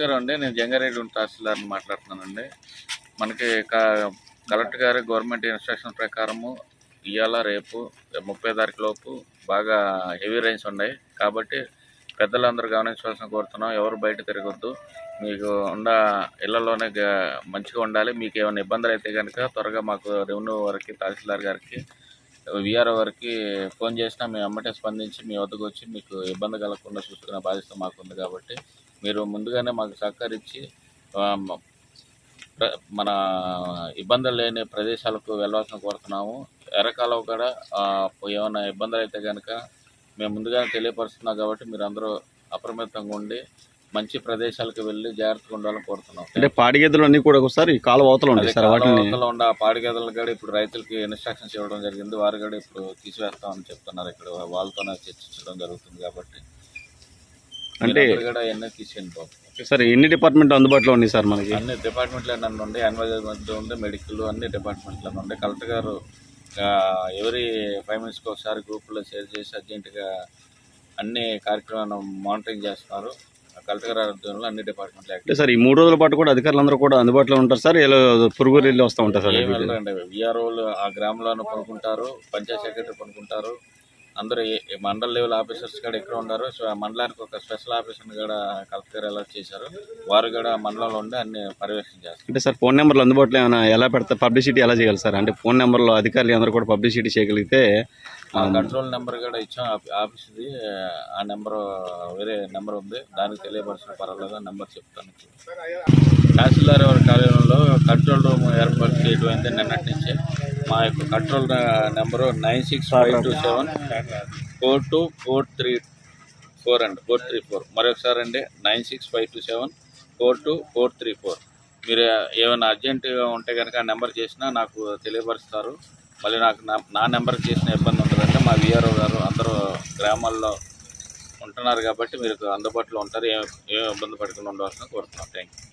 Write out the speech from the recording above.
నమస్కారం అండి. నేను జంగారెడ్డి తహసీల్దార్ని మాట్లాడుతున్నానండి. మనకి కలెక్టర్ గారి గవర్నమెంట్ ఇన్స్ట్రక్షన్ ప్రకారము ఇవాళ రేపు ముప్పై తారీఖు లోపు బాగా హెవీ రైన్స్ ఉన్నాయి. కాబట్టి పెద్దలందరూ గమనించవలసిన కోరుతున్నాం. ఎవరు బయట తిరగొద్దు. మీకు ఉన్న ఇళ్ళలోనే మంచిగా ఉండాలి. మీకు ఏమైనా ఇబ్బందులు అయితే కనుక త్వరగా మాకు రెవెన్యూ వారికి తహసీల్దార్ గారికి విఆర్ఓ వారికి ఫోన్ చేసినా మేము అమ్మటే స్పందించి మీ వద్దకు వచ్చి మీకు ఇబ్బంది కలగకుండా చూసుకునే బాధ్యత మాకుంది కాబట్టి మీరు ముందుగానే మాకు సహకరించి మన ఇబ్బందులు లేని ప్రదేశాలకు వెళ్ళవలసిన కోరుతున్నాము. ఎర్రకాలువ కూడా ఏమైనా ఇబ్బందులు అయితే కనుక మేము ముందుగానే తెలియపరుస్తున్నాం కాబట్టి మీరు అందరూ అప్రమత్తంగా ఉండి మంచి ప్రదేశాలకు వెళ్ళి జాగ్రత్తగా ఉండాలని కోరుతున్నాం. అంటే పాడి గేదెలు అన్ని కూడా ఒకసారి కాలువ అవతల ఉంటాయి సార్ కాలువలో ఉన్న ఆ పాడి గదులు కూడా ఇప్పుడు రైతులకి ఇన్స్ట్రక్షన్స్ ఇవ్వడం జరిగింది. వారు కూడా ఇప్పుడు తీసివేస్తామని చెప్తున్నారు. ఇక్కడ వాళ్ళతోనే చర్చించడం జరుగుతుంది కాబట్టి అంటే సార్ ఎన్ని డిపార్ట్మెంట్ అందుబాటులో ఉన్నాయి సార్ మనకి? అన్ని డిపార్ట్మెంట్ల నన్ను ఉండి ఎన్వైరన్మెంట్ ఉంది మెడికల్ అన్ని డిపార్ట్మెంట్ల నుండి కలెక్టర్ గారు ఎవరి ఫైవ్ మినిట్స్కి ఒకసారి గ్రూపులో షేర్ చేసి అర్జెంటుగా అన్ని కార్యక్రమాలను మానిటరింగ్ చేస్తున్నారు. ఆ కలెక్టర్ గారి ఆధ్వర్యంలో అన్ని డిపార్ట్మెంట్లు సార్ ఈ మూడు రోజుల పాటు కూడా అధికారులందరూ కూడా అందుబాటులో ఉంటారు సార్? ఇలా పురుగు వెళ్ళి వస్తూ ఉంటారు సార్? విఆర్ఓలు ఆ గ్రామంలోనే పనుకుంటారు పంచాయత్ సెక్రటరీ పనుకుంటారు అందరూ మండల్ లెవెల్ ఆఫీసర్స్ కూడా ఇక్కడ ఉన్నారు. సో ఆ మండలానికి ఒక స్పెషల్ ఆఫీసర్ని కూడా కలెక్టర్ అలర్ట్ చేశారు. వారు కూడా మండలంలో ఉండి అన్ని పర్యవేక్షణ చేస్తారు. అంటే సార్ ఫోన్ నెంబర్లు అందుబాటులో ఏమైనా ఎలా పెడతారు పబ్లిసిటీ ఎలా చేయాలి సార్? అంటే ఫోన్ నెంబర్లో అధికారులు అందరూ కూడా పబ్లిసిటీ చేయగలిగితే ఆ కంట్రోల్ నెంబర్ కూడా ఇచ్చాం. ఆఫీ- ఆఫీస్ది ఆ నెంబర్ వేరే నెంబర్ ఉంది. దానికి తెలియపరిచిన పర్వాలేదు ఆ నెంబర్ చెప్తాను. తహసీల్దార్ వారి కార్యాలయంలో కంట్రోల్ రూమ్ ఏర్పాటు చేయడం అయింది నిన్నటి నుంచి మా యొక్క control number nine six five two seven four two four three four అండి ఫోర్ త్రీ ఫోర్. మరొకసారి అండి nine six five two seven four two four three four. మీరు ఏమైనా అర్జెంటుగా ఉంటే కనుక ఆ నెంబర్ చేసినా నాకు తెలియపరుస్తారు. మళ్ళీ నాకు నా నెంబర్ చేసిన ఇబ్బంది ఉంటుందంటే మా విఆర్ఓ గారు అందరూ గ్రామాల్లో ఉంటున్నారు కాబట్టి మీరు అందుబాటులో ఉంటారు. ఏం ఏం ఇబ్బంది పడకుండా ఉండవలసిన కోరుతున్నాం. Thank you